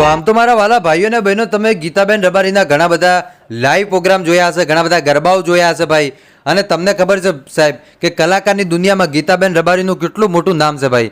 તો આમ તો મારા વાલા ભાઈઓ અને બહેનો, તમે ગીતાબેન રબારીના ઘણા બધા લાઈવ પ્રોગ્રામ જોયા હશે, ઘણા બધા ગરબાઓ જોયા હશે ભાઈ. અને તમને ખબર છે સાહેબ કે કલાકારની દુનિયામાં ગીતાબેન રબારીનું કેટલું મોટું નામ છે ભાઈ.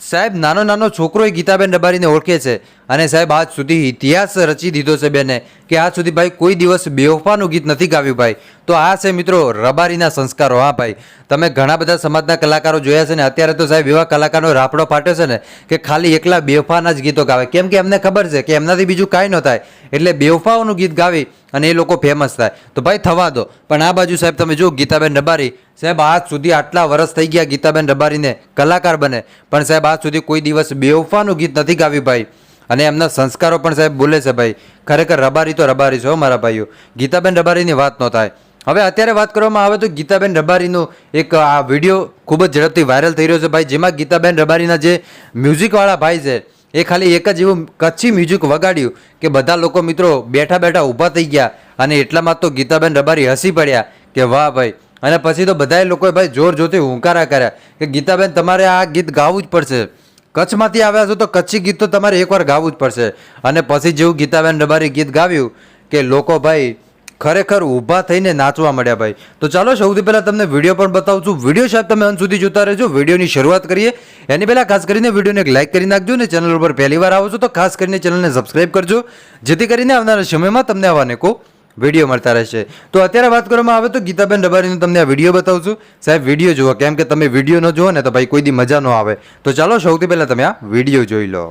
સાહેબ, નાનો નાનો છોકરો એ ગીતાબેન રબારીને ઓળખે છે અને સાહેબ, આજ સુધી ઇતિહાસ રચી દીધો છે બેને કે આજ સુધી ભાઈ કોઈ દિવસ બેવફાનું ગીત નથી ગાવ્યું ભાઈ. તો આ છે મિત્રો રબારીના સંસ્કારો. હા ભાઈ, તમે ઘણા બધા સમાજના કલાકારો જોયા છે ને, અત્યારે તો સાહેબ એવા કલાકારનો રાફડો ફાટ્યો છે ને કે ખાલી એકલા બેવફાના જ ગીતો ગાવે. કેમ કે એમને ખબર છે કે એમનાથી બીજું કાંઈ ન થાય. એટલે બેવફાઓનું ગીત ગાવી અને એ લોકો ફેમસ થાય. તો ભાઈ થવા દો. પણ આ બાજુ સાહેબ તમે જો ગીતાબેન રબારી. સાહેબ, આજ સુધી આટલા વર્ષ થઈ ગયા ગીતાબેન રબારીને કલાકાર બને. પણ સાહેબ, આજ સુધી કોઈ દિવસ બેવફાનું ગીત નથી ગાવ્યું ભાઈ. અને એમના સંસ્કારો પણ સાહેબ બોલે છે ભાઈ. ખરેખર રબારી તો રબારી છે હો મારા ભાઈઓ. ગીતાબેન રબારીની વાત ન થાય. હવે અત્યારે વાત કરવામાં આવે તો ગીતાબેન રબારીનો એક, આ વીડિયો ખૂબ જ ઝડપથી વાયરલ થઈ રહ્યો છે ભાઈ. જેમાં ગીતાબેન રબારીના જે મ્યુઝિકવાળા ભાઈ છે એ ખાલી એક જ એવું કચ્છી મ્યુઝિક વગાડ્યું કે બધા લોકો મિત્રો બેઠા બેઠા ઊભા થઈ ગયા અને એટલામાં તો ગીતાબેન રબારી હસી પડ્યા કે વાહ ભાઈ. અને પછી તો બધાએ લોકોએ ભાઈ જોર જોરથી હુંકારા કર્યા કે ગીતાબેન તમારે આ ગીત ગાવું જ પડશે. કચ્છમાંથી આવ્યા છો તો કચ્છી ગીત તો તમારે એકવાર ગાવું જ પડશે. અને પછી જેવું ગીતાબેન રબારી ગીત ગાવ્યું કે લોકો ભાઈ ખરેખર ઊભા થઈને નાચવા મળ્યા ભાઈ. તો ચાલો સૌથી પહેલાં તમને વીડિયો પણ બતાવું છું. વીડિયો સાહેબ તમે અંત સુધી જોતા રહેજો. વિડીયોની શરૂઆત કરીએ. એની પહેલાં ખાસ કરીને વિડીયોને એક લાઇક કરી નાખજો ને ચેનલ ઉપર પહેલી વાર આવો છો તો ખાસ કરીને ચેનલને સબસ્ક્રાઇબ કરજો. જેથી કરીને આવનારા સમયમાં તમને આવા અનેકો વીડિયો મળતા રહેશે. તો અત્યારે વાત કરવામાં આવે તો ગીતાબેન રબારીનો તમને આ વીડિયો બતાવું છું. સાહેબ, વીડિયો જુઓ. કેમ કે તમે વીડિયો ન જુઓ ને તો ભાઈ કોઈ દી મજા ન આવે. તો ચાલો સૌથી પહેલાં તમે આ વીડિયો જોઈ લો.